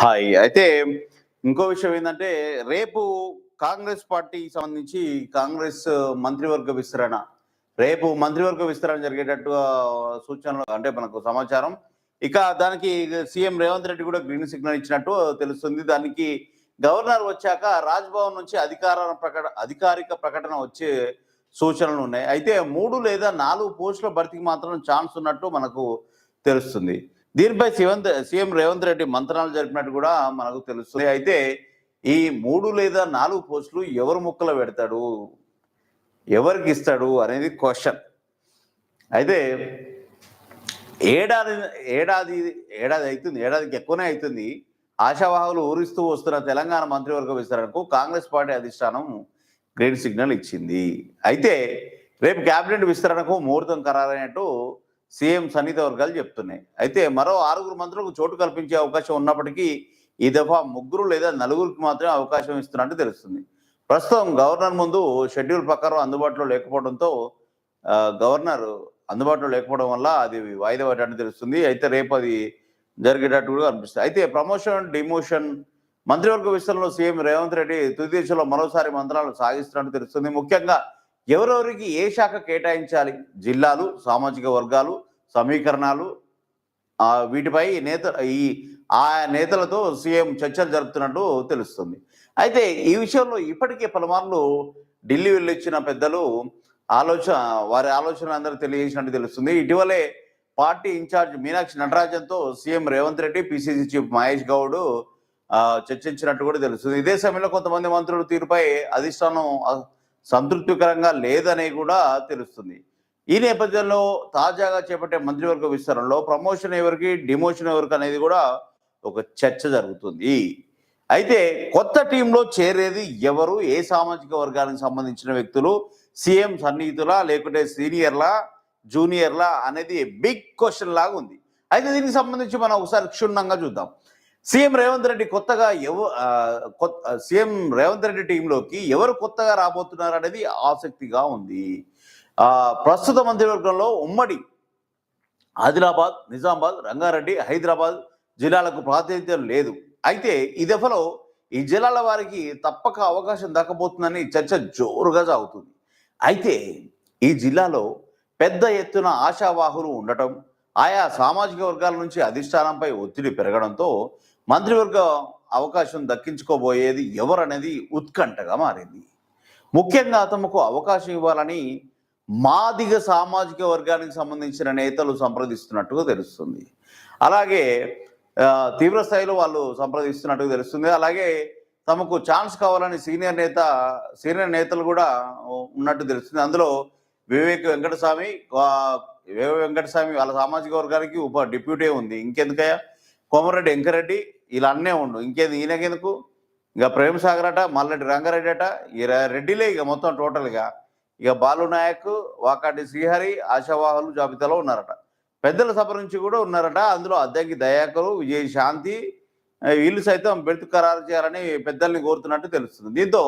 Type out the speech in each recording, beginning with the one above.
Hi. అయితే ఇంకో విషయం ఏంటంటే రేపు కాంగ్రెస్ పార్టీకి సంబంధించి కాంగ్రెస్ మంత్రివర్గ విస్తరణ. రేపు మంత్రివర్గ విస్తరణ జరిగేటట్టు సూచనలు అంటే మనకు సమాచారం. ఇక దానికి సీఎం రేవంత్ రెడ్డి కూడా గ్రీన్ సిగ్నల్ ఇచ్చినట్టు తెలుస్తుంది. దానికి గవర్నర్ వచ్చాక రాజ్భవన్ నుంచి అధికార ప్రకట అధికారిక ప్రకటన వచ్చే సూచనలు ఉన్నాయి. అయితే మూడు లేదా నాలుగు పోస్టుల భర్తీకి మాత్రం ఛాన్స్ ఉన్నట్టు మనకు తెలుస్తుంది. దీనిపై శివంత్ సీఎం రేవంత్ రెడ్డి మంత్రాలు జరిపినట్టు కూడా మనకు తెలుస్తుంది. అయితే ఈ మూడు లేదా నాలుగు పోస్టులు ఎవరు ముక్కలు పెడతాడు? ఎవరికి ఇస్తాడు అనేది క్వశ్చన్. అయితే ఏడాది ఏడాది ఏడాది అవుతుంది ఏడాదికి ఎక్కువనే అవుతుంది. ఆశావాహులు ఊరిస్తూ వస్తున్న తెలంగాణ మంత్రివర్గ విస్తరణకు కాంగ్రెస్ పార్టీ అధిష్టానం గ్రీన్ సిగ్నల్ ఇచ్చింది. అయితే రేపు కేబినెట్ విస్తరణకు ముహూర్తం ఖరారైనట్టు సీఎం సన్నిహిత వర్గాలు చెప్తున్నాయి. అయితే మరో ఆరుగురు మంత్రులకు చోటు కల్పించే అవకాశం ఉన్నప్పటికీ ఈ దఫా ముగ్గురు లేదా నలుగురికి మాత్రమే అవకాశం ఇస్తున్నట్టు తెలుస్తుంది. ప్రస్తుతం గవర్నర్ ముందు షెడ్యూల్ ప్రకారం అందుబాటులో లేకపోవడంతో గవర్నర్ అందుబాటులో లేకపోవడం వల్ల అది వాయిదా పడ్డట్టు తెలుస్తుంది. అయితే రేపు అది జరిగేటట్టు కూడా అనిపిస్తుంది అయితే ప్రమోషన్ డిమోషన్ మంత్రివర్గ విస్తరణలో సీఎం రేవంత్ రెడ్డి తుది దశలో మరోసారి మంత్రాలు సాగిస్తున్నట్టు తెలుస్తుంది. ముఖ్యంగా ఎవరెవరికి ఏ శాఖ కేటాయించాలి? జిల్లాలు సామాజిక వర్గాలు సమీకరణాలు వీటిపై నేత ఈ ఆ నేతలతో సీఎం చర్చలు జరుపుతున్నట్టు తెలుస్తుంది. అయితే ఈ విషయంలో ఇప్పటికే పలుమార్లు ఢిల్లీ వెళ్ళొచ్చిన పెద్దలు ఆలోచన వారి ఆలోచన అందరూ తెలియజేసినట్టు తెలుస్తుంది. ఇటీవలే party incharge Meenakshi నటరాజన్తో CM Revanth Reddy PCC chief Mahesh Goud చర్చించినట్టు కూడా తెలుస్తుంది. ఇదే సమయంలో కొంతమంది మంత్రులు తీరుపై అధిష్టానం సంతృప్తికరంగా లేదని కూడా తెలుస్తుంది. ఈ నేపథ్యంలో తాజాగా చేపట్టే మంత్రివర్గ విస్తరణలో ప్రమోషన్ ఎవరికి డిమోషన్ ఎవరికి అనేది కూడా ఒక చర్చ జరుగుతుంది. అయితే కొత్త టీంలో చేరేది ఎవరు? ఏ సామాజిక వర్గానికి సంబంధించిన వ్యక్తులు? సీఎం సన్నిహితులా లేకుంటే సీనియర్లా జూనియర్లా అనేది బిగ్ క్వశ్చన్ లాగా ఉంది. అయితే దీనికి సంబంధించి మనం ఒకసారి క్షుణ్ణంగా చూద్దాం. సీఎం రేవంత్ రెడ్డి కొత్తగా ఎవ కొత్త సీఎం రేవంత్ రెడ్డి టీంలోకి ఎవరు కొత్తగా రాబోతున్నారు అనేది ఆసక్తిగా ఉంది. ప్రస్తుత మంత్రివర్గంలో ఉమ్మడి ఆదిలాబాద్ నిజామాబాద్ రంగారెడ్డి హైదరాబాద్ జిల్లాలకు ప్రాతినిధ్యం లేదు. అయితే ఈ దఫలో ఈ జిల్లాల వారికి తప్పక అవకాశం దక్కబోతుందని చర్చ జోరుగా సాగుతుంది. అయితే ఈ జిల్లాలో పెద్ద ఎత్తున ఆశావాహులు ఉండటం ఆయా సామాజిక వర్గాల నుంచి అధిష్టానంపై ఒత్తిడి పెరగడంతో మంత్రివర్గ అవకాశం దక్కించుకోబోయేది ఎవరనేది ఉత్కంఠగా మారింది. ముఖ్యంగా తమకు అవకాశం ఇవ్వాలని మాదిగ సామాజిక వర్గానికి సంబంధించిన నేతలు సంప్రదిస్తున్నట్టుగా తెలుస్తుంది. అలాగే తీవ్రస్థాయిలో తీవ్ర స్థాయిలో వాళ్ళు సంప్రదిస్తున్నట్టుగా తెలుస్తుంది. అలాగే తమకు ఛాన్స్ కావాలని సీనియర్ నేత సీనియర్ నేతలు కూడా ఉన్నట్టు తెలుస్తుంది. అందులో వివేక్ వెంకటస్వామి వివేక్ వెంకటస్వామి వాళ్ళ సామాజిక వర్గానికి ఉప డిప్యూటీ ఉంది. ఇంకెందుకయ్యా? కోమరెడ్డి వెంకరెడ్డి ఇలా అన్నే ఉండు. ఇంకేది ఈయనకెందుకు? ఇక ప్రేమ్ సాగర్ అట మల్లెడ్డి రంగారెడ్డి అట ఈ రెడ్డిలే ఇక మొత్తం టోటల్గా ఇక. బాలు నాయక్ వాకాటి శ్రీహరి ఆశావాహులు జాబితాలో ఉన్నారట. పెద్దల సభ నుంచి కూడా ఉన్నారట. అందులో అద్దంకి దయాకరు విజయ్ శాంతి వీళ్ళు సైతం బెర్త్ ఖరారు చేయాలని పెద్దల్ని కోరుతున్నట్టు తెలుస్తుంది. దీంతో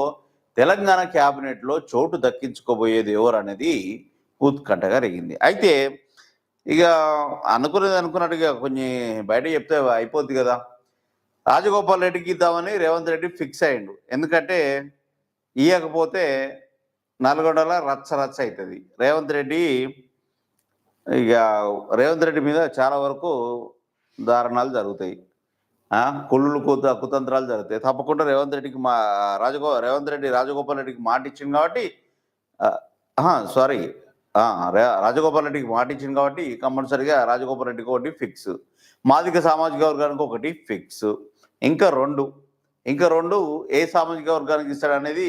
తెలంగాణ క్యాబినెట్లో చోటు దక్కించుకోబోయేది ఎవరు అనేది ఉత్కంఠగా రేగింది. అయితే ఇక అనుకునేది అనుకున్నట్టుగా కొన్ని బయట చెప్తే అయిపోద్ది కదా. రాజగోపాల్ రెడ్డికి ఇద్దామని రేవంత్ రెడ్డి ఫిక్స్ అయ్యిండు. ఎందుకంటే ఇవ్వకపోతే నల్గొండల రచ్చ రచ్చ అవుతుంది రేవంత్ రెడ్డి ఇక రేవంత్ రెడ్డి మీద చాలా వరకు దారుణాలు జరుగుతాయి. కుళ్ళు కూత కుతంత్రాలు జరుగుతాయి. తప్పకుండా రేవంత్ రెడ్డికి మా రాజగో రేవంత్ రెడ్డి రాజగోపాల్ రెడ్డికి మాట ఇచ్చింది కాబట్టి సారీ. రాజగోపాల్ రెడ్డికి మాట ఇచ్చింది కాబట్టి కంపల్సరిగా రాజగోపాల్ రెడ్డికి ఒకటి ఫిక్స్. మాదిక సామాజిక వర్గానికి ఒకటి ఫిక్స్. ఇంకా రెండు ఇంకా రెండు ఏ సామాజిక వర్గానికి ఇస్తాడనేది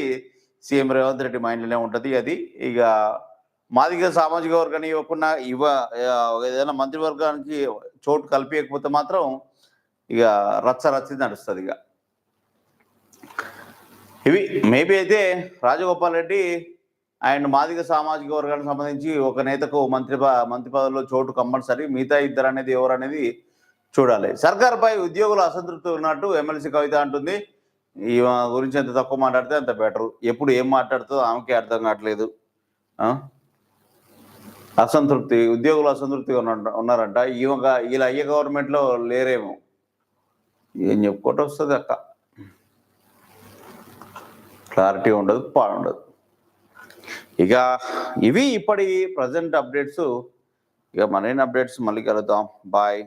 సీఎం రేవంత్ రెడ్డి మైండ్లోనే ఉంటుంది. అది ఇక మాదిగ సామాజిక వర్గాన్ని ఇవ్వకుండా ఇవ్వ ఏదైనా మంత్రివర్గానికి చోటు కల్పించకపోతే మాత్రం ఇక రచ్చ రచ్చి నడుస్తుంది ఇక. ఇవి మేబీ అయితే రాజగోపాల్ రెడ్డి అండ్ మాదిక సామాజిక వర్గానికి సంబంధించి ఒక నేతకు మంత్రి మంత్రి పదవిలో చోటు కంపల్సరీ మిగతా ఇద్దరు అనేది ఎవరు అనేది చూడాలి. సర్కార్పై ఉద్యోగులు అసంతృప్తి ఉన్నట్టు ఎమ్మెల్సీ కవిత అంటుంది. ఈ గురించి ఎంత తక్కువ మాట్లాడితే అంత బెటర్. ఎప్పుడు ఏం మాట్లాడుతుందో ఆమెకి అర్థం కావట్లేదు. అసంతృప్తి ఉద్యోగులు అసంతృప్తిగా ఉన్న- ఉన్నారంట. ఈమె ఇలా అయ్య గవర్నమెంట్లో లేరేమో. ఏం చెప్పుకోవటం వస్తుంది అక్క. క్లారిటీ ఉండదు పాడుండదు ఇక ఇవి ఇప్పటి ప్రజెంట్ అప్డేట్స్ ఇక మరిన్ని అప్డేట్స్ మళ్ళీ కలుద్దాం. బాయ్